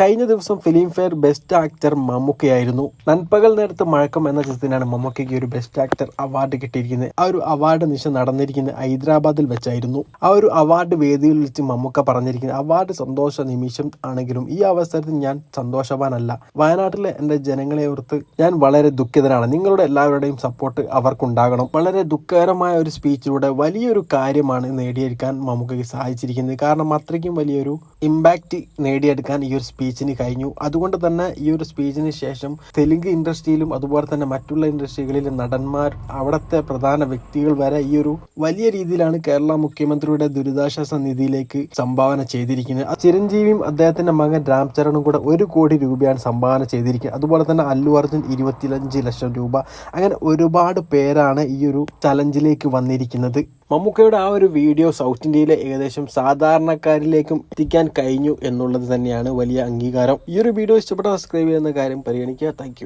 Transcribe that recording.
കഴിഞ്ഞ ദിവസം Filmfare best actor മമ്മൂക്കയായിരുന്നു. നൻപകൽ നേരത്ത് മഴക്കം എന്ന ചിത്രത്തിനാണ് മമ്മൂക്കയ്ക്ക് ഒരു ബെസ്റ്റ് ആക്ടർ അവാർഡ് കിട്ടിയിരിക്കുന്നത്. ആ ഒരു അവാർഡ് നിശ നടന്നിരിക്കുന്നത് ഹൈദരാബാദിൽ വെച്ചായിരുന്നു. ആ ഒരു അവാർഡ് വേദിയിൽ വെച്ച് മമ്മൂക്ക പറഞ്ഞിരിക്കുന്നത് അവാർഡ് സന്തോഷ നിമിഷം ആണെങ്കിലും ഈ അവസരത്തിൽ ഞാൻ സന്തോഷവാനല്ല. വയനാട്ടിലെ എന്റെ ജനങ്ങളെ ഓർത്ത് ഞാൻ വളരെ ദുഃഖിതനാണ്. നിങ്ങളുടെ എല്ലാവരുടെയും സപ്പോർട്ട് അവർക്കുണ്ടാകണം. വളരെ ദുഃഖകരമായ ഒരു സ്പീച്ചിലൂടെ വലിയൊരു കാര്യമാണ് നേടിയെടുക്കാൻ മമ്മൂക്കയ്ക്ക് സഹായിച്ചിരിക്കുന്നത് കാരണം അത്രയ്ക്കും വലിയൊരു ഇമ്പാക്റ്റ് നേടിയെടുക്കാൻ ഈ ഒരു സ്പീച്ചിന് കഴിഞ്ഞു. അതുകൊണ്ട് തന്നെ ഈ ഒരു സ്പീച്ചിന് ശേഷം തെലുങ്ക് ഇൻഡസ്ട്രിയിലും അതുപോലെ തന്നെ മറ്റുള്ള ഇൻഡസ്ട്രികളിലെ നടന്മാർ അവിടുത്തെ പ്രധാന വ്യക്തികൾ വരെ ഈ ഒരു വലിയ രീതിയിലാണ് കേരള മുഖ്യമന്ത്രിയുടെ ദുരിതാശ്വാസ നിധിയിലേക്ക് സംഭാവന ചെയ്തിരിക്കുന്നത്. ചിരഞ്ജീവിയും അദ്ദേഹത്തിന്റെ മകൻ രാം ചരണും കൂടെ ഒരു കോടി രൂപയാണ് സംഭാവന ചെയ്തിരിക്കുന്നത്. അതുപോലെ തന്നെ അല്ലു അർജുൻ ഇരുപത്തിയഞ്ച് ലക്ഷം രൂപ. അങ്ങനെ ഒരുപാട് പേരാണ് ഈ ഒരു ചലഞ്ചിലേക്ക് വന്നിരിക്കുന്നത്. മമ്മൂക്കയുടെ ആ ഒരു വീഡിയോ സൗത്ത് ഇന്ത്യയിലെ ഏകദേശം സാധാരണക്കാരിലേക്കും എത്തിക്കാൻ കഴിഞ്ഞു എന്നുള്ളത് തന്നെയാണ് വലിയ അംഗീകാരം. ഈ ഒരു വീഡിയോ ഇഷ്ടപ്പെട്ട സബ്സ്ക്രൈബ് ചെയ്യുന്ന കാര്യം പരിഗണിക്കുക. താങ്ക്